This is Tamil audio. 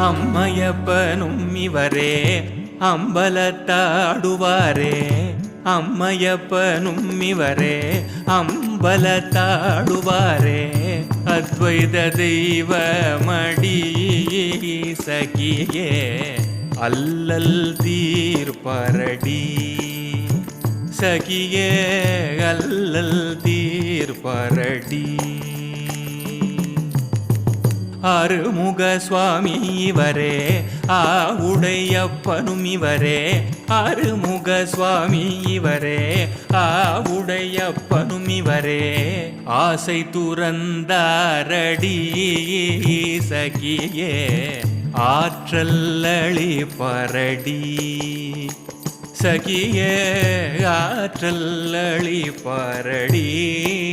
அம்மையப்பனும் இவரே அம்பலத்தாடுவாரே. அம்மையப்பனும் இவரே அம்பலத்தாடுவாரே. அத்வைத தெய்வமடி சகியே அல்லல் தீர்ப்பரடி சகியே அல்லல் தீர்ப்பரடி அருமுக சுவாமி இவரே ஆ உடையப்பனும் இவரே அருமுக சுவாமி இவரே ஆ உடையப்பனும் இவரே. ஆசை துறந்தாரடி சகியே ஆற்றல்லளி பரடி. சகியே ஆற்றல்லளி பரடி.